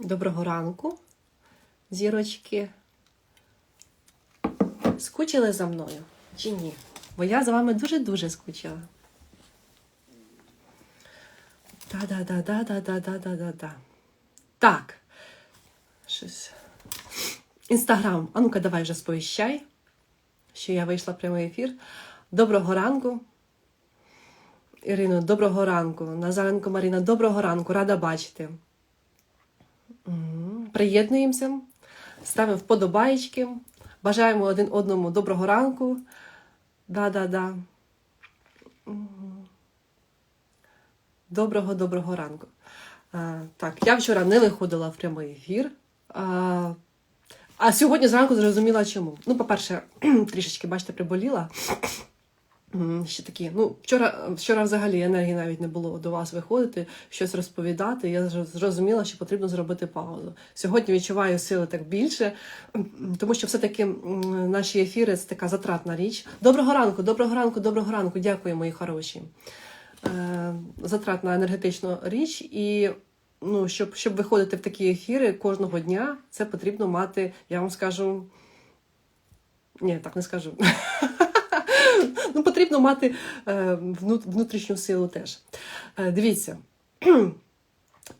Доброго ранку, зірочки. Скучили за мною чи ні? Бо я за вами дуже-дуже скучила. Та-да-да-да-да-да-да-да-да. Так. Щось. Інстаграм. А ну-ка, давай вже сповіщай, що я вийшла в прямий ефір. Доброго ранку. Ірино, доброго ранку. Назаренко Маріна, доброго ранку, рада бачити. Приєднуємося, ставимо вподобаєчки, бажаємо один одному доброго ранку. Да-да-да. Доброго доброго ранку. А, так, я вчора не виходила в прямий ефір. А, а сьогодні зранку зрозуміла чому. Ну, по-перше, трішечки, бачите, приболіла. Ще такі, ну, вчора, вчора взагалі енергії навіть не було до вас виходити, щось розповідати. Я зрозуміла, що потрібно зробити паузу. Сьогодні відчуваю сили так більше, тому що все-таки наші ефіри це така затратна річ. Доброго ранку, доброго ранку, доброго ранку. Дякую, мої хороші. Е, затратна енергетична річ, і ну, щоб, щоб виходити в такі ефіри кожного дня, це потрібно мати, я вам скажу. Ні, так не скажу. ну, потрібно мати е, вну- внутрішню силу теж. Е, дивіться.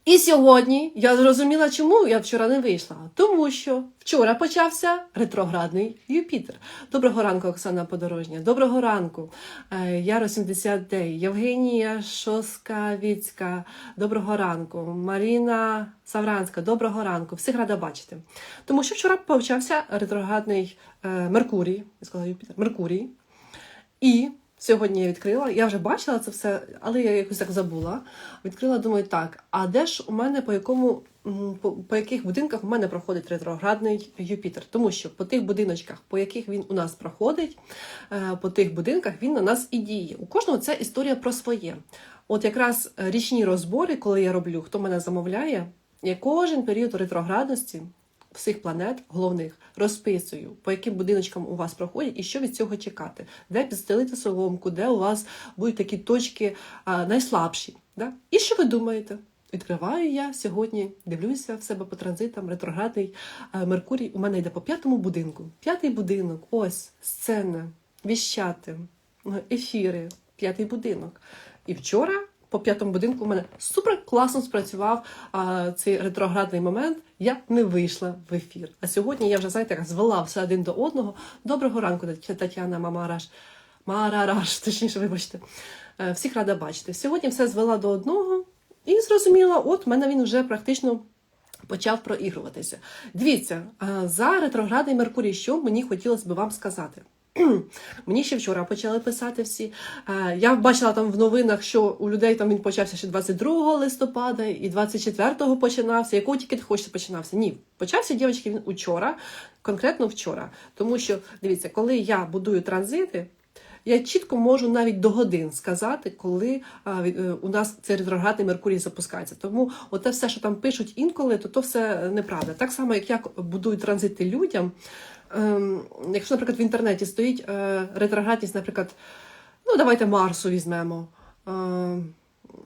І сьогодні я зрозуміла, чому я вчора не вийшла. Тому що вчора почався ретроградний Юпітер. Доброго ранку, Оксана Подорожня. Доброго ранку, Яро 70 Дей, Євгенія Шоскавіцька. Доброго ранку, Маріна Савранська. Доброго ранку. Всіх рада бачити. Тому що вчора почався ретроградний е, Меркурій. Я сказала Юпітер. Меркурій. І сьогодні я відкрила, я вже бачила це все, але я якось так забула. Відкрила, думаю, так, а де ж у мене по якому по, по яких будинках у мене проходить ретроградний Юпітер? Тому що по тих будиночках, по яких він у нас проходить, е, по тих будинках він на нас і діє. У кожного це історія про своє. От якраз е, річні розбори, коли я роблю, хто мене замовляє, я кожен період ретроградності всіх планет головних розписую, по яким будиночкам у вас проходять і що від цього чекати, де підстелити соломку, де у вас будуть такі точки а, найслабші. Да? І що ви думаєте? Відкриваю я сьогодні, дивлюся в себе по транзитам, ретроградний Меркурій у мене йде по п'ятому будинку. П'ятий будинок, ось сцена, віщати, ефіри, п'ятий будинок. І вчора по п'ятому будинку у мене супер класно спрацював а, цей ретроградний момент. Я не вийшла в ефір. А сьогодні я вже знаєте, звела все один до одного. Доброго ранку, Тетяна Мамараш. Марараш, точніше, вибачте. Е, Всіх рада бачити. Сьогодні все звела до одного і зрозуміла, от в мене він вже практично почав проігруватися. Дивіться, е, за ретроградний Меркурій, що мені хотілося б вам сказати. Мені ще вчора почали писати всі. Е, Я бачила там в новинах, що у людей там він почався ще 22 листопада і 24-го починався. Якого тільки ти хочеш починався? Ні, почався дівчатки він учора, конкретно вчора. Тому що дивіться, коли я будую транзити. Я чітко можу навіть до годин сказати, коли е, у нас цей ретроградний Меркурій запускається. Тому оте все, що там пишуть інколи, то то все неправда. Так само, як я будую транзити людям. Ем, якщо, наприклад, в інтернеті стоїть е, ретроградність, наприклад, ну давайте Марсу візьмемо. Е,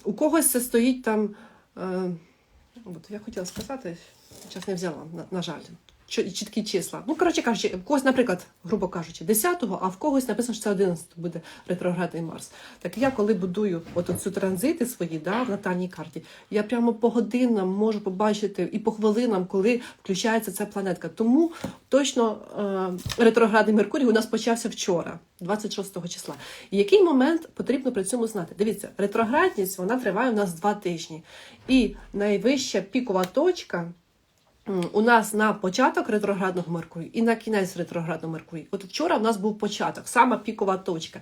у когось це стоїть там. Е, от я хотіла сказати, зараз не взяла, на, на жаль. Чіткі числа. Ну, коротше кажучи, в когось, наприклад, грубо кажучи, 10-го, а в когось написано, що це 11 буде ретроградний Марс. Так я, коли будую от цю транзити свої да, в натальній карті, я прямо по годинам можу побачити і по хвилинам, коли включається ця планетка. Тому точно е, ретроградний Меркурій у нас почався вчора, 26 числа. І який момент потрібно при цьому знати? Дивіться, ретроградність вона триває у нас два тижні. І найвища пікова точка. У нас на початок ретроградного Меркурію і на кінець ретроградного Меркурію. От вчора в нас був початок, сама пікова точка.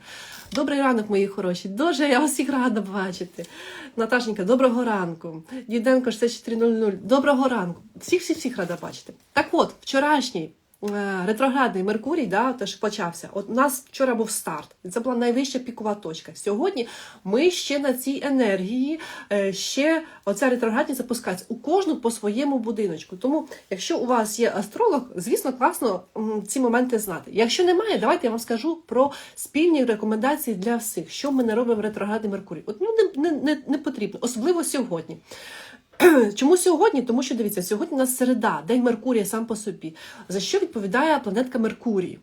Добрий ранок, мої хороші. Дуже я вас всіх рада бачити. Наташенька, доброго ранку. Діденко 6400, доброго ранку. Всіх всіх всіх рада бачити. Так от, вчорашній ретроградний Меркурій, да, теж почався. От у нас вчора був старт. І Це була найвища пікова точка. Сьогодні ми ще на цій енергії, е, ще оця ретроградність запускається у кожну по своєму будиночку. Тому, якщо у вас є астролог, звісно, класно ці моменти знати. Якщо немає, давайте я вам скажу про спільні рекомендації для всіх, що ми не робимо ретроградний Меркурій. От ну не, не, не потрібно, особливо сьогодні. Чому сьогодні? Тому що дивіться, сьогодні у нас середа, день Меркурія сам по собі. За що відповідає планетка Меркурій?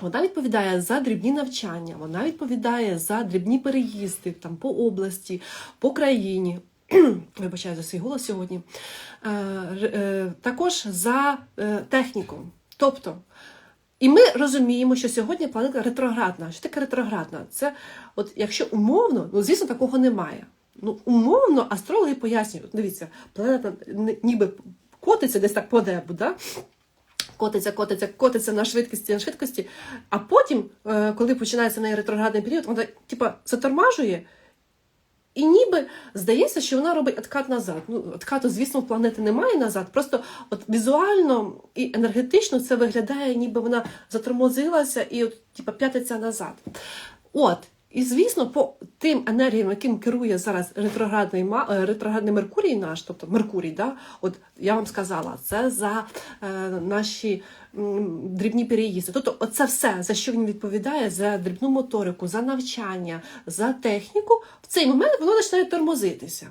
Вона відповідає за дрібні навчання, вона відповідає за дрібні переїзди там, по області, по країні. Вибачаю за свій голос сьогодні. Е, е, також за е, техніку. Тобто, і ми розуміємо, що сьогодні планета ретроградна. Що таке ретроградна? Це, от якщо умовно, ну звісно, такого немає. Ну, умовно, астрологи пояснюють, дивіться, планета ніби котиться десь так по небу, да? котиться, котиться, котиться на швидкості, на швидкості, а потім, е, коли починається неї ретроградний період, вона типа затормажує. І ніби здається, що вона робить откат назад. Ну, откату, звісно, планети немає назад. Просто от візуально і енергетично це виглядає, ніби вона затормозилася і от, типа, п'ятиться назад. От. І звісно, по тим енергіям, яким керує зараз ретроградний е, ретроградний Меркурій наш, тобто Меркурій, да, от я вам сказала, це за е, наші дрібні переїзди. Тобто, оце все, за що він відповідає, за дрібну моторику, за навчання, за техніку, в цей момент воно починає тормозитися.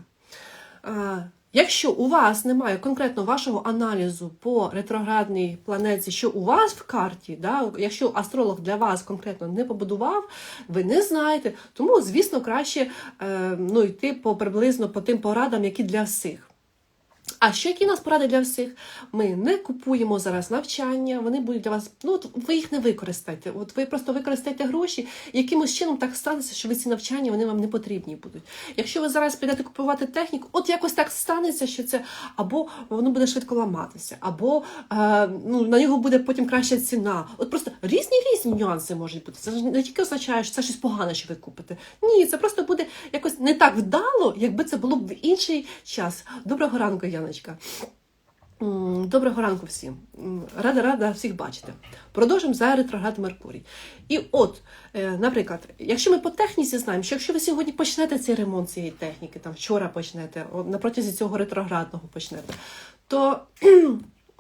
А, Якщо у вас немає конкретно вашого аналізу по ретроградній планеті, що у вас в карті, да, якщо астролог для вас конкретно не побудував, ви не знаєте, тому, звісно, краще е, ну, йти по приблизно по тим порадам, які для всіх. А що які у нас поради для всіх? Ми не купуємо зараз навчання, вони будуть для вас. Ну от ви їх не використаєте. От ви просто використаєте гроші, якимось чином так станеться, що ви ці навчання вони вам не потрібні будуть. Якщо ви зараз підете купувати техніку, от якось так станеться, що це або воно буде швидко ламатися, або е, ну, на нього буде потім краща ціна. От просто різні різні нюанси можуть бути. Це ж не тільки означає, що це щось погане, що ви купите. Ні, це просто буде якось не так вдало, якби це було б в інший час. Доброго ранку, Яночка. М, Доброго ранку всім. Рада рада всіх бачити. Продовжимо за ретроград Меркурій. І от, е, наприклад, якщо ми по техніці знаємо, що якщо ви сьогодні почнете цей ремонт цієї техніки, там вчора почнете, протязі цього ретроградного почнете, то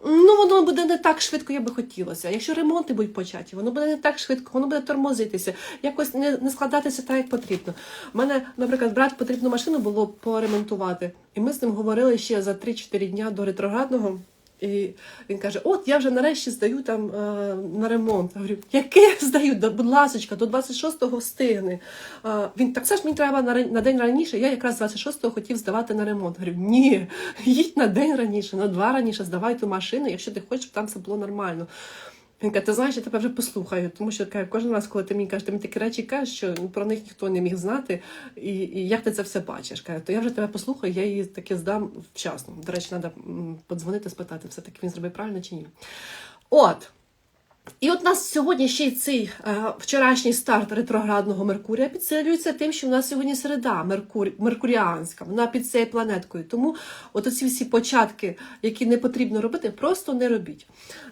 ну, воно буде не так швидко, як би хотілося. Якщо ремонти будуть початі, воно буде не так швидко, воно буде тормозитися, якось не, не складатися так, як потрібно. У мене, наприклад, брат потрібну машину було поремонтувати, і ми з ним говорили ще за 3-4 дня до ретроградного. І він каже: От я вже нарешті здаю там е, на ремонт. Я говорю, яке здаю? Да, будь ласочка, до 26-го встигне. Е, він так це ж мені треба на, на день раніше. Я якраз 26-го хотів здавати на ремонт. Говорю, ні, їдь на день раніше, на два раніше, здавай ту машину, якщо ти хочеш, щоб там все було нормально. Він каже, ти знаєш, я тебе вже послухаю, тому що каже, кожен раз, коли ти мені кажеш, ти мені такі речі кажеш, що про них ніхто не міг знати, і, і як ти це все бачиш? Каже, то я вже тебе послухаю, я її таки здам вчасно. До речі, треба подзвонити, спитати, все-таки він зробив правильно чи ні. От. І от у нас сьогодні ще й цей е, вчорашній старт ретроградного Меркурія підсилюється тим, що в нас сьогодні середа Меркурі, меркуріанська, вона під цією планеткою. Тому от оці всі початки, які не потрібно робити, просто не робіть.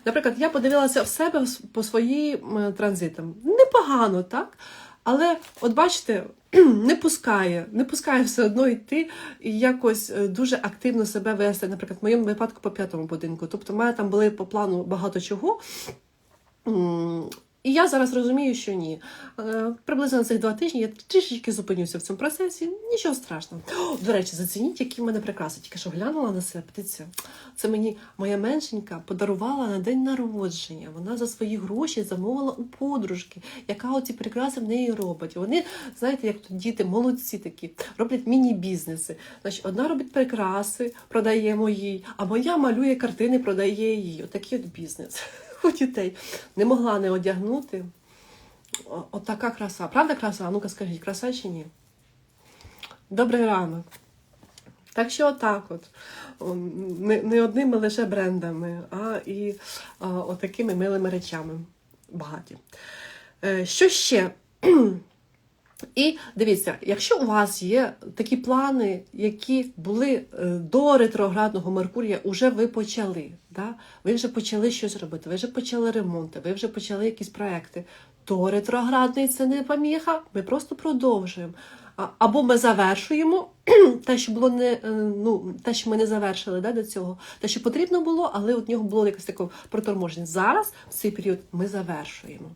Наприклад, я подивилася в себе по своїм е, транзитам. Непогано, так? Але, от бачите, не пускає, не пускає все одно йти і якось е, дуже активно себе вести, наприклад, в моєму випадку по п'ятому будинку. Тобто, в мене там були по плану багато чого. І я зараз розумію, що ні. Е, Приблизно цих два тижні я трішечки зупинюся в цьому процесі. Нічого страшного. До речі, зацініть, які в мене прикраси. Тільки що глянула на себе. Подивіться, це мені моя меншенька подарувала на день народження. Вона за свої гроші замовила у подружки, яка оці прикраси в неї робить. Вони, знаєте, як тут діти, молодці такі, роблять міні-бізнеси. Значить, одна робить прикраси, продає моїй, а моя малює картини, продає їй. Отакий от бізнес у дітей. Не могла не одягнути. От Отака краса. Правда краса? Ну-ка скажіть, краса чи ні? Добрий ранок. Так що отак от. Не, не одними лише брендами, а і а, отакими милими речами багаті. Е, що ще? І дивіться, якщо у вас є такі плани, які були е, до ретроградного Меркурія, уже ви почали. Да? Ви вже почали щось робити, ви вже почали ремонти, ви вже почали якісь проекти. То ретроградний це не поміха, ми просто продовжуємо. Або ми завершуємо те, що було не е, ну, те, що ми не завершили да, до цього, те, що потрібно було, але от нього було якесь таке проторможення. Зараз в цей період ми завершуємо.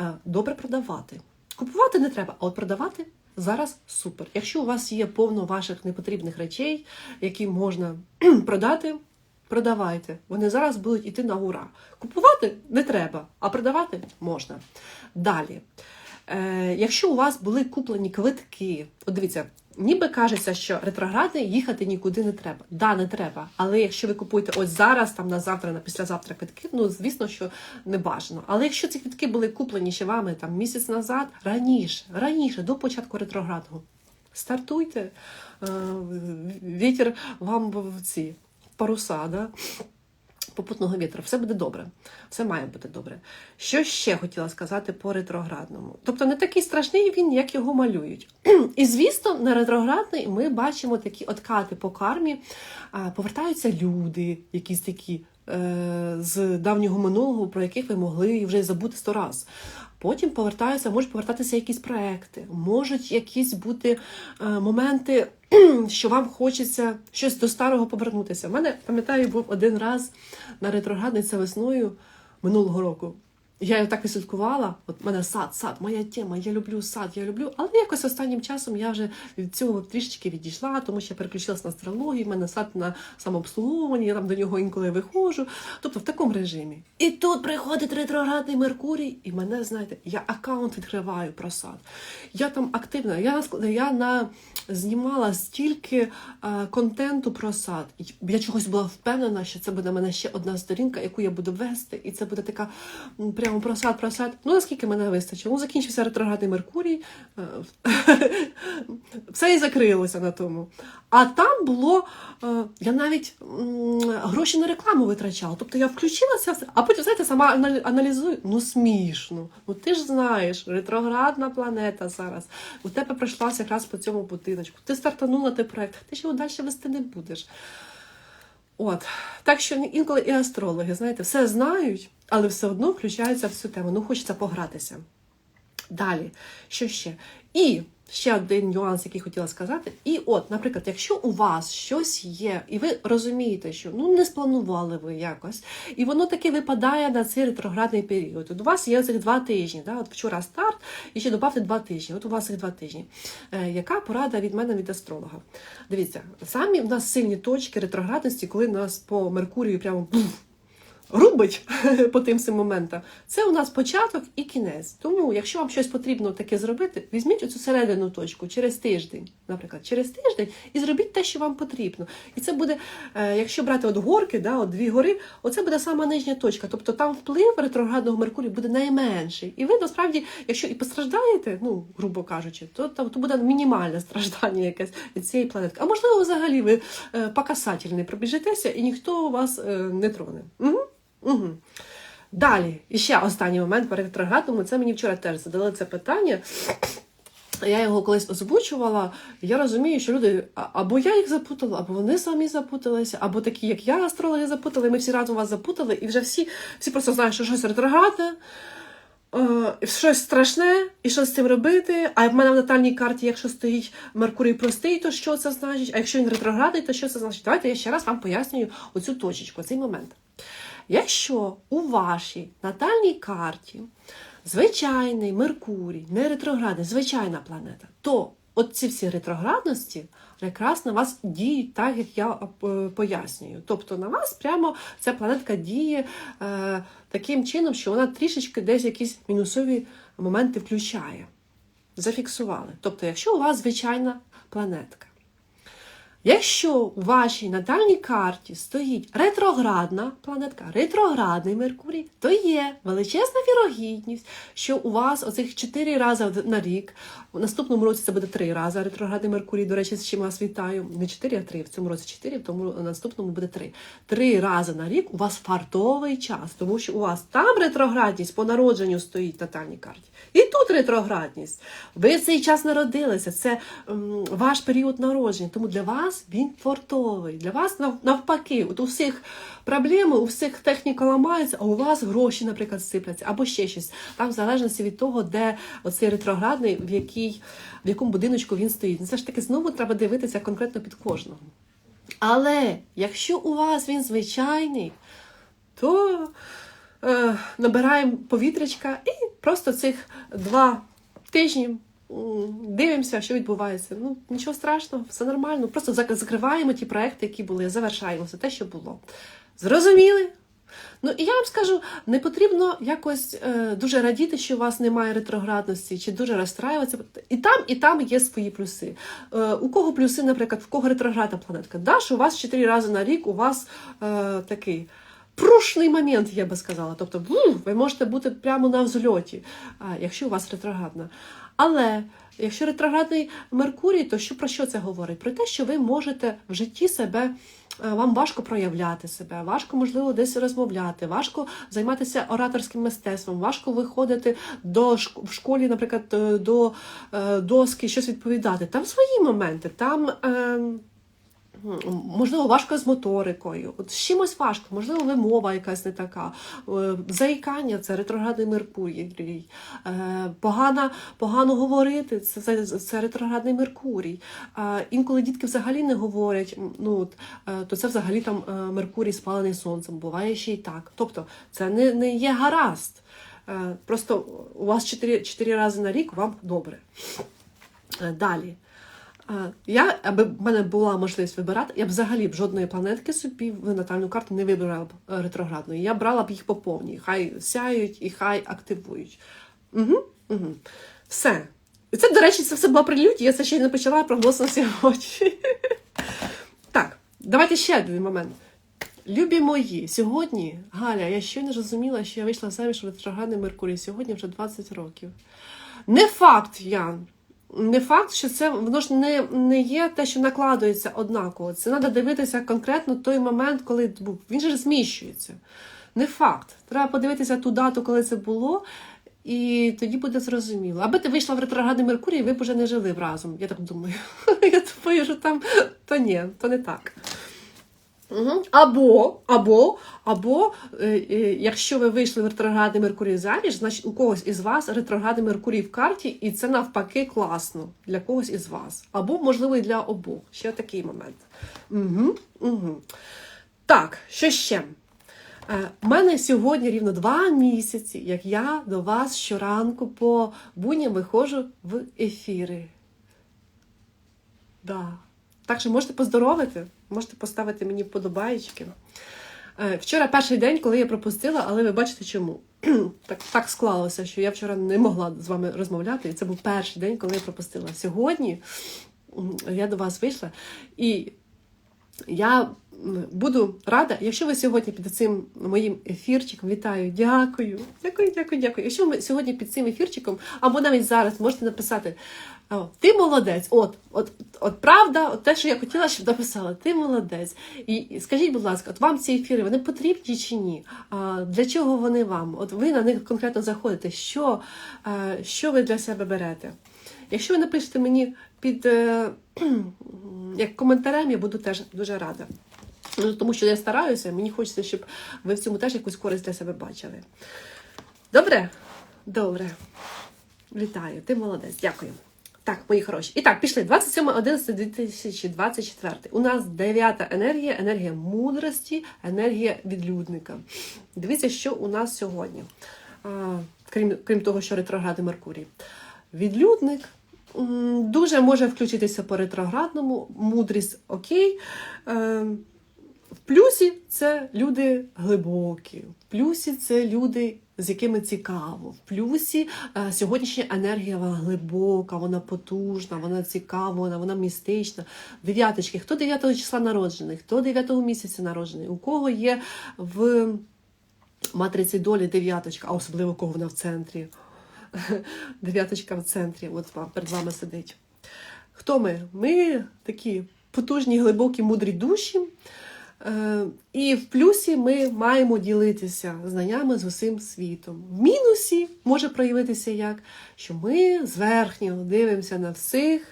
Е, Добре продавати. Купувати не треба, а от продавати зараз супер. Якщо у вас є повно ваших непотрібних речей, які можна продати, продавайте. Вони зараз будуть йти на ура. Купувати не треба, а продавати можна. Далі. Е, якщо у вас були куплені квитки, от дивіться, ніби кажеться, що ретроградний їхати нікуди не треба. Да, не треба. Але якщо ви купуєте ось зараз, там на завтра, на післязавтра квитки, ну звісно, що не бажано. Але якщо ці квитки були куплені ще вами там місяць назад, раніше, раніше, до початку ретроградного, стартуйте. Е, Вітер вам в ці паруса, да? Попутного вітру. Все буде добре. Все має бути добре. Що ще хотіла сказати по ретроградному? Тобто не такий страшний він, як його малюють. І звісно, на ретроградний ми бачимо такі откати по кармі. Повертаються люди, якісь такі е, з давнього минулого, про яких ви могли вже забути сто раз. Потім повертаються, можуть повертатися якісь проекти, можуть якісь бути е, моменти, що вам хочеться щось до старого повернутися. У мене, пам'ятаю, був один раз на ретроградниця весною минулого року. Я його так відслідкувала. От в мене сад, сад, моя тема, я люблю сад, я люблю. Але якось останнім часом я вже від цього трішечки відійшла, тому що я переключилась на астрологію, в мене сад на самообслуговуванні, я там до нього інколи виходжу. Тобто в такому режимі. І тут приходить ретроградний Меркурій, і мене, знаєте, я аккаунт відкриваю про сад. Я там активна, я, я на, знімала стільки а, контенту про сад. Я чогось була впевнена, що це буде мене ще одна сторінка, яку я буду вести, і це буде така прямо про сад, про сад. Ну, наскільки мене вистачило? Ну, закінчився ретроградний Меркурій, е, все і закрилося на тому. А там було, е, я навіть гроші на рекламу витрачала. Тобто я включилася, а потім, знаєте, сама аналізую. Ну, смішно. Ну ти ж знаєш, ретроградна планета зараз. У тебе пройшлася якраз по цьому будиночку. Ти стартанула той проект, ти ж його далі вести не будеш. От. Так що інколи і астрологи, знаєте, все знають, але все одно включаються в цю тему. Ну, хочеться погратися. Далі, що ще? І ще один нюанс, який хотіла сказати. І от, наприклад, якщо у вас щось є, і ви розумієте, що ну не спланували ви якось, і воно таки випадає на цей ретроградний період. От у вас є цих два тижні. Да? От вчора старт, і ще додати два тижні. От у вас їх два тижні. Е, яка порада від мене від астролога? Дивіться, самі в нас сильні точки ретроградності, коли нас по Меркурію прямо. буф, рубить по тим всім моментам, це у нас початок і кінець. Тому, якщо вам щось потрібно таке зробити, візьміть оцю середину точку через тиждень, наприклад, через тиждень, і зробіть те, що вам потрібно. І це буде, е, якщо брати от горки, да, от дві гори, оце буде сама нижня точка. Тобто там вплив ретроградного Меркурію буде найменший. І ви насправді, якщо і постраждаєте, ну грубо кажучи, то, то, то буде мінімальне страждання якесь від цієї планетки. А можливо, взагалі ви е, по касательний пробіжитеся, і ніхто вас е, не троне. Угу. Угу. Далі, і ще останній момент по ретроградному. Це мені вчора теж задали це питання. Я його колись озвучувала. Я розумію, що люди або я їх запутала, або вони самі запуталися, або такі, як я, астрологи запутали. Ми всі разом вас запутали, і вже всі, всі просто знають, що щось ретроградне, е, щось страшне, і що з цим робити. А в мене в натальній карті, якщо стоїть Меркурій простий, то що це значить? А якщо він ретроградний, то що це значить? Давайте я ще раз вам пояснюю оцю точечку, цей момент. Якщо у вашій натальній карті звичайний Меркурій, не ретроградний, звичайна планета, то от ці всі ретроградності якраз на вас діють так, як я е, пояснюю. Тобто на вас прямо ця планетка діє е, таким чином, що вона трішечки десь якісь мінусові моменти включає. Зафіксували. Тобто, якщо у вас звичайна планетка, Якщо у вашій натальній карті стоїть ретроградна планетка, ретроградний Меркурій, то є величезна вірогідність, що у вас оцих 4 рази на рік, у наступному році це буде 3 рази ретроградний Меркурій, до речі, з чим вас вітаю. Не 4, а 3. В цьому році 4, в тому наступному буде 3. Три рази на рік у вас фартовий час, тому що у вас там ретроградність по народженню стоїть в натальній карті. І тут ретроградність. Ви в цей час народилися, це м, ваш період народження. Тому для вас він фартовий. Для вас навпаки, от у всіх проблеми, у всіх техніка ламається, а у вас гроші, наприклад, сипляться, або ще щось. Там в залежності від того, де оцей ретроградний, в, якій, в якому будиночку він стоїть. Ну, Це ж таки знову треба дивитися конкретно під кожного. Але якщо у вас він звичайний, то е, набираємо повітрячка і просто цих два тижні дивимося, що відбувається. Ну, нічого страшного, все нормально. Просто закриваємо ті проекти, які були, завершаємо все те, що було. Зрозуміли? Ну і я вам скажу, не потрібно якось е, дуже радіти, що у вас немає ретроградності, чи дуже розстраюватися. І там, і там є свої плюси. Е, у кого плюси, наприклад, в кого ретроградна планетка? Да, що у вас чотири рази на рік у вас е, такий. Прушний момент, я би сказала. Тобто, ви можете бути прямо на взльоті, якщо у вас ретроградна. Але якщо ретроградний Меркурій, то що про що це говорить? Про те, що ви можете в житті себе, е, вам важко проявляти себе, важко, можливо, десь розмовляти, важко займатися ораторським мистецтвом, важко виходити до в школі, наприклад, е, до е, доски, щось відповідати. Там свої моменти, там. Можливо, важко з моторикою, от з чимось важко, можливо, вимова якась не така. Е, Заїкання це ретроградний Меркурій. Е, Погано, погано говорити це, це, ретроградний Меркурій. Інколи дітки взагалі не говорять, ну, от, е, то це взагалі там Меркурій спалений сонцем, буває ще й так. Тобто це не, не є гаразд. Просто у вас 4, 4 рази на рік вам добре. Далі. Я, аби в мене була можливість вибирати, я б взагалі б жодної планетки собі в натальну карту не вибирала б е, ретроградної. Я брала б їх по повній. Хай сяють і хай активують. Угу, угу. Все. І це, до речі, це все була прелюдія, я це ще й не почала прогноз сьогодні. Так, давайте ще один момент. Любі мої, сьогодні, Галя, я щойно зрозуміла, що я вийшла заміж в ретроградний Меркурій. Сьогодні вже 20 років. Не факт, Ян. Не факт, що це воно ж не, не є те, що накладується однаково. Це треба дивитися конкретно той момент, коли був. Він же зміщується. Не факт. Треба подивитися ту дату, коли це було, і тоді буде зрозуміло. Аби ти вийшла в ретроградний Меркурій, ви б вже не жили разом. Я так думаю. Я думаю, що там то ні, то не так. Угу. Або, або, або, е, е, якщо ви вийшли в ретроградний Меркурій заміж, значить у когось із вас ретроградний Меркурій в карті, і це навпаки класно для когось із вас. Або, можливо, і для обох. Ще такий момент. Угу, угу. Так, що ще? Е, У мене сьогодні рівно два місяці, як я до вас щоранку по будням виходжу в ефіри. Да. Так що можете поздоровити, можете поставити мені вподобаєчки. Е, Вчора перший день, коли я пропустила, але ви бачите чому. так, так склалося, що я вчора не могла з вами розмовляти, і це був перший день, коли я пропустила. Сьогодні я до вас вийшла, і я буду рада, якщо ви сьогодні під цим моїм ефірчиком, вітаю, дякую, дякую, дякую, дякую. Якщо ви сьогодні під цим ефірчиком, або навіть зараз можете написати, ти молодець, от, от, от правда, от те, що я хотіла, щоб написала, ти молодець. І, скажіть, будь ласка, от вам ці ефіри вони потрібні чи ні? Для чого вони вам? От ви на них конкретно заходите, що, що ви для себе берете? Якщо ви напишете мені під е, як коментарем, я буду теж дуже рада. Ну, Тому що я стараюся, мені хочеться, щоб ви в цьому теж якусь користь для себе бачили. Добре? Добре. Вітаю, ти молодець, дякую. Так, мої хороші. І так, пішли. 27.11.2024. У нас дев'ята енергія, енергія мудрості, енергія відлюдника. Дивіться, що у нас сьогодні. А, крім, крім того, що ретроградний Меркурій. Відлюдник дуже може включитися по ретроградному, мудрість окей. Е, в плюсі це люди глибокі, в плюсі це люди, з якими цікаво. В плюсі е, сьогоднішня енергія глибока, вона потужна, вона цікава, вона, вона містична. Дев'яточки, хто 9 числа народжений, хто 9 місяця народжений, у кого є в матриці долі дев'яточка, а особливо кого вона в центрі. Дев'яточка в центрі, от перед вами сидить. Хто ми? Ми такі потужні, глибокі, мудрі душі. Е, І в плюсі ми маємо ділитися знаннями з усім світом. В мінусі може проявитися як, що ми зверхньо дивимося на всіх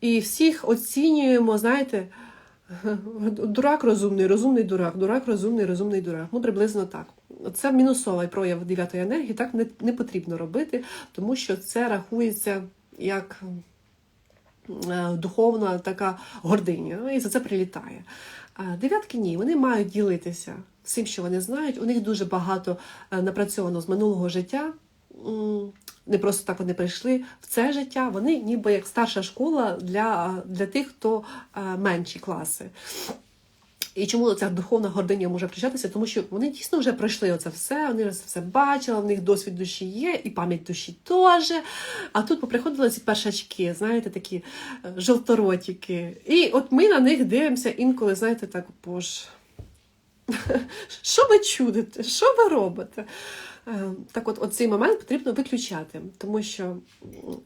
і всіх оцінюємо, знаєте, дурак розумний, розумний дурак, дурак розумний, розумний дурак. Ну, приблизно так. Це мінусовий прояв дев'ятої енергії, так не, не потрібно робити, тому що це рахується як духовна така гординя, і за це прилітає. Дев'ятки ні, вони мають ділитися всім, що вони знають. У них дуже багато е, напрацьовано з минулого життя. не просто так вони прийшли в це життя, вони ніби як старша школа для, для тих, хто е, менші класи. І чому ця духовна гординя може включатися? Тому що вони дійсно вже пройшли оце все, вони вже все бачили, в них досвід душі є, і пам'ять душі теж. А тут поприходили ці першачки, знаєте, такі е, жовторотики. І от ми на них дивимося інколи, знаєте, так, боже. Що ви чудите? Що ви робите? Е, Так от, от цей момент потрібно виключати, тому що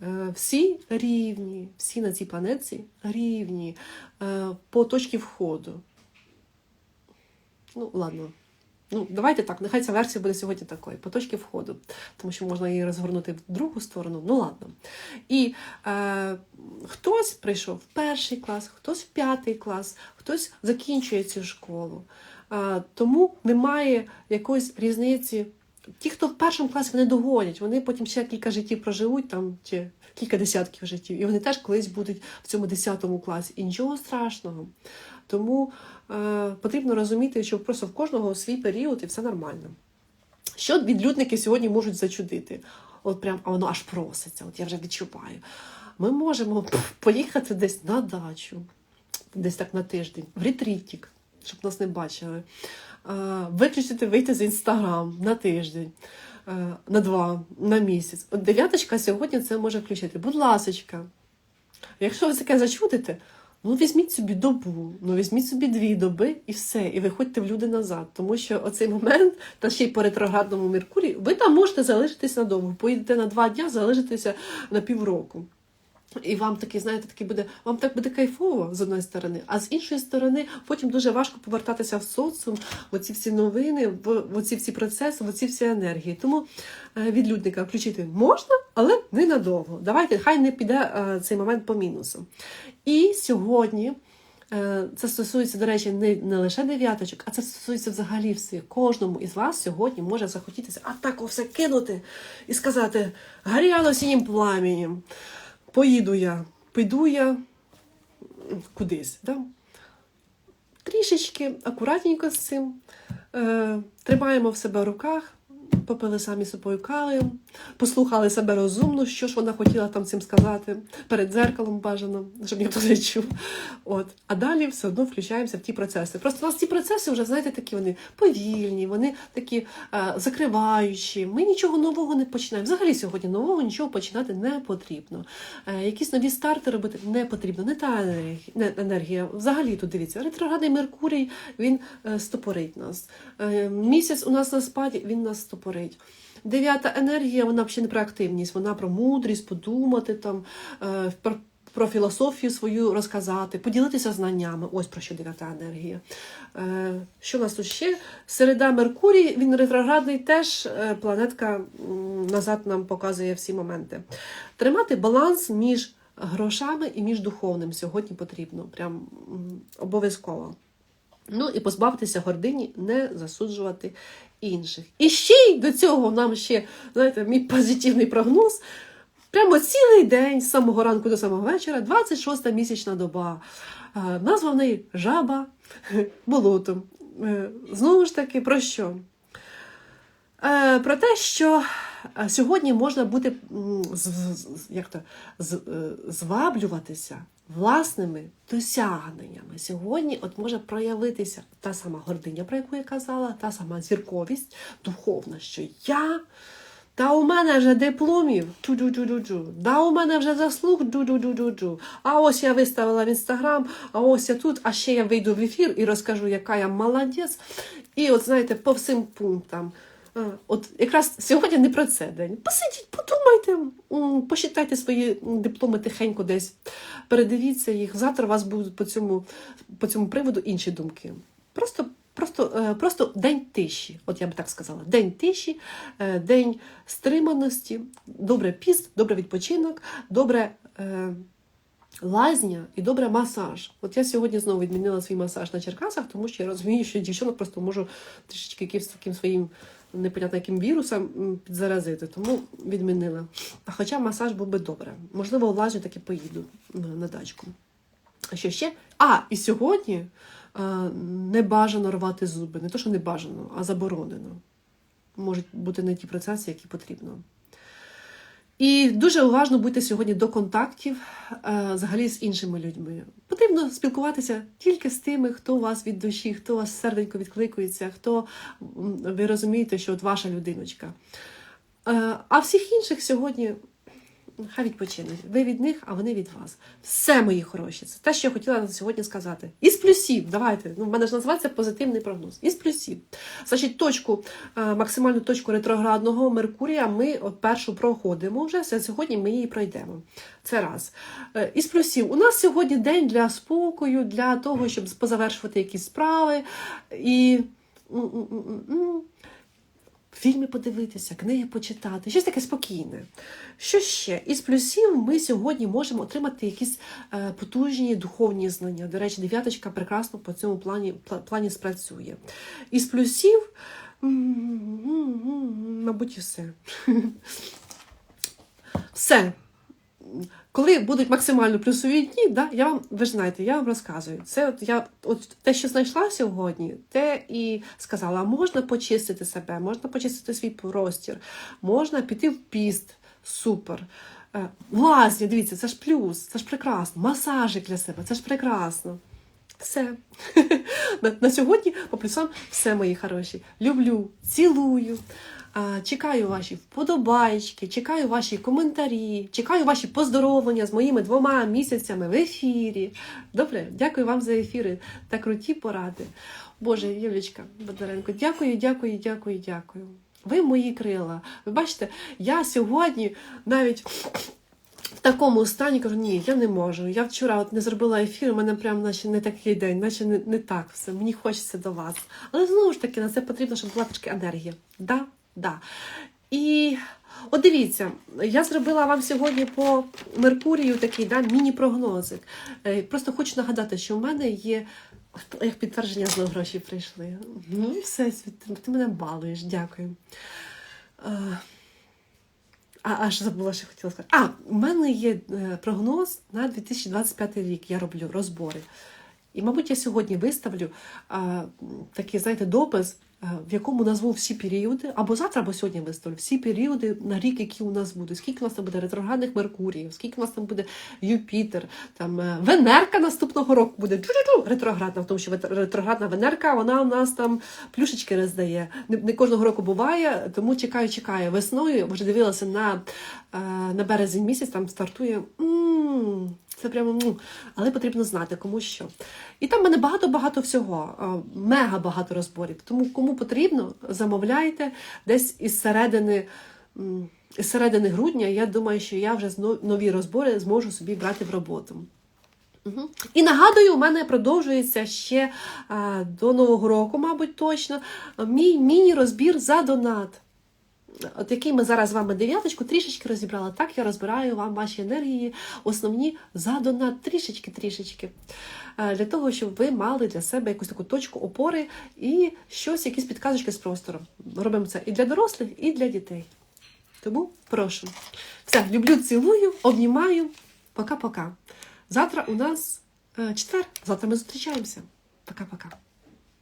е, всі рівні, всі на цій планеті рівні по точці входу. Ну, ладно. Ну, давайте так, нехай ця версія буде сьогодні такою, по точці входу, тому що можна її розгорнути в другу сторону. Ну ладно. І е, хтось прийшов в перший клас, хтось в п'ятий клас, хтось закінчує цю школу. Е, тому немає якоїсь різниці. Ті, хто в першому класі вони догонять, вони потім ще кілька життів проживуть, там чи кілька десятків життів, і вони теж колись будуть в цьому десятому класі. І нічого страшного. Тому е, потрібно розуміти, що просто в кожного свій період і все нормально. Що відлюдники сьогодні можуть зачудити? От прям а воно аж проситься, от я вже відчуваю. Ми можемо поїхати десь на дачу, десь так на тиждень, в ретрітік, щоб нас не бачили. Е, виключити вийти з інстаграм на тиждень, на два, на місяць. От дев'яточка сьогодні це може включити. Будь ласочка, якщо ви таке зачутите, ну візьміть собі добу, ну візьміть собі дві доби і все, і виходьте в люди назад. Тому що оцей момент, та ще й по ретроградному Меркурії, ви там можете залишитись надовго. Поїдете на два дня, залишитеся на півроку. І вам такий, знаєте, такий буде, вам так буде кайфово з одної сторони, а з іншої сторони, потім дуже важко повертатися в соціум, в оці всі новини, в оці всі процеси, в оці всі енергії. Тому е, відлюдника включити можна, але ненадовго. Давайте, хай не піде е, цей момент по мінусу. І сьогодні. е, Це стосується, до речі, не, не лише дев'яточок, а це стосується взагалі всіх. Кожному із вас сьогодні може захотітися а так все кинути і сказати: горяло синім пламенем поїду я, піду я кудись. Да? Трішечки акуратненько з цим. Е, тримаємо в себе в руках, попили самі собою кави, послухали себе розумно, що ж вона хотіла там цим сказати, перед дзеркалом бажано, щоб ніхто не чув. От. А далі все одно включаємося в ті процеси. Просто у нас ці процеси вже, знаєте, такі вони повільні, вони такі е, закриваючі. Ми нічого нового не починаємо. Взагалі сьогодні нового нічого починати не потрібно. Е, якісь нові старти робити не потрібно. Не та енергія, не енергія. Взагалі тут дивіться, ретроградний Меркурій він е, стопорить нас. Е, місяць у нас на спаді, він нас стопорить. Дев'ята енергія, вона взагалі не про активність, вона про мудрість, подумати там, е, про, про філософію свою розказати, поділитися знаннями. Ось про що дев'ята енергія. Е, Що у нас тут ще? Середа Меркурій, він ретроградний, теж е, планетка назад нам показує всі моменти. Тримати баланс між грошами і між духовним сьогодні потрібно. Прям обов'язково. Ну і позбавитися гордині, не засуджувати інших. І ще й до цього нам ще, знаєте, мій позитивний прогноз. Прямо цілий день, з самого ранку до самого вечора, 26 місячна доба. Е, Назва в неї жаба болотом. Е, Знову ж таки, про що? Е, Про те, що е, сьогодні можна бути як то, е, зваблюватися власними досягненнями. Сьогодні от може проявитися та сама гординя, про яку я казала, та сама зірковість духовна, що я. Та у мене вже дипломів, чу-чу-чу-чу-чу. Да у мене вже заслуг, джу-джу-джу-джу-джу. А ось я виставила в інстаграм, а ось я тут, а ще я вийду в ефір і розкажу, яка я молодець. І от знаєте, по всім пунктам. Е, От якраз сьогодні не про це день. Посидіть, подумайте, посчитайте свої дипломи тихенько десь, передивіться їх. Завтра у вас будуть по цьому, по цьому приводу інші думки. Просто, просто, е, просто день тиші, от я би так сказала. День тиші, е, день стриманості, добре піст, добре відпочинок, добре. Лазня і добре масаж. От я сьогодні знову відмінила свій масаж на Черкасах, тому що я розумію, що дівчонок просто можу трішечки таким своїм непонятно яким вірусом підзаразити, тому відмінила. А хоча масаж був би добре. Можливо, влажні таки поїду на дачку. А що ще? А, і сьогодні не бажано рвати зуби. Не то, що не бажано, а заборонено. Можуть бути не ті процеси, які потрібно. І дуже уважно будьте сьогодні до контактів е, взагалі з іншими людьми. Потрібно спілкуватися тільки з тими, хто у вас від душі, хто у вас серденько відкликується, хто ви розумієте, що от ваша людиночка. Е, а всіх інших сьогодні хай відпочинуть. Ви від них, а вони від вас. Все, мої хороші. Це те, що я хотіла на сьогодні сказати. Із плюсів, давайте. Ну, в мене ж називається позитивний прогноз. Із плюсів. Значить, точку, е, максимальну точку ретроградного Меркурія ми от першу проходимо вже. Сьогодні ми її пройдемо. Це раз. Е, Із плюсів. У нас сьогодні день для спокою, для того, щоб позавершувати якісь справи. І. Фільми подивитися, книги почитати, щось таке спокійне. Що ще? Із плюсів ми сьогодні можемо отримати якісь е, потужні духовні знання. До речі, дев'яточка прекрасно по цьому плані, плані спрацює. Із плюсів, мабуть, і все. Все. Коли будуть максимально плюсові дні, да, я вам, ви ж знаєте, я вам розказую. Це от я от те, що знайшла сьогодні, те і сказала, можна почистити себе, можна почистити свій простір, можна піти в піст. Супер. Е, Лазня, дивіться, це ж плюс, це ж прекрасно. Масажик для себе, це ж прекрасно. Все. на сьогодні по плюсам все, мої хороші. Люблю, цілую. Чекаю ваші вподобайки, чекаю ваші коментарі, чекаю ваші поздоровлення з моїми двома місяцями в ефірі. Добре, дякую вам за ефіри та круті поради. Боже, Юлічка Бондаренко, дякую, дякую, дякую, дякую. Ви мої крила. Ви бачите, я сьогодні навіть в такому стані кажу, ні, я не можу. Я вчора от не зробила ефір, у мене прям наче не такий день, наче не, не так все. Мені хочеться до вас. Але знову ж таки, на це потрібно, щоб була трошки енергія. Да, да. І от дивіться, я зробила вам сьогодні по Меркурію такий да, міні-прогнозик. Е, Просто хочу нагадати, що в мене є. Як підтвердження знову гроші прийшли. Ну, все, ти мене балуєш, дякую. Е, а аж забула, що хотіла сказати. А, у мене є е, прогноз на 2025 рік. Я роблю розбори. І, мабуть, я сьогодні виставлю а, такий, знаєте, допис, в якому назву всі періоди, або завтра, або сьогодні виставлю всі періоди на рік, які у нас будуть. Скільки у нас там буде ретроградних Меркуріїв, скільки у нас там буде Юпітер, там е, Венерка наступного року буде Джу-джу-джу, ретроградна, тому що ретроградна Венерка, вона у нас там плюшечки роздає. Не, не кожного року буває, тому чекаю, чекаю. Весною вже дивилася на, е, на березень місяць, там стартує. Це прямо, ну, але потрібно знати, кому що. І там в мене багато-багато всього, мега багато розборів. Тому кому потрібно, замовляйте десь із середини. м, середини грудня, я думаю, що я вже нові розбори зможу собі брати в роботу. Мгм. І нагадую, у мене продовжується ще до Нового року, мабуть, точно, мій міні-розбір за донат. От який ми зараз з вами дев'яточку трішечки розібрали. Так я розбираю вам ваші енергії, основні за трішечки-трішечки. Е, Для того, щоб ви мали для себе якусь таку точку опори і щось, якісь підказочки з простором. Робимо це і для дорослих, і для дітей. Тому прошу. Все, люблю, цілую, обнімаю. Пока-пока. Завтра у нас е, четвер. Завтра ми зустрічаємося. Пока-пока.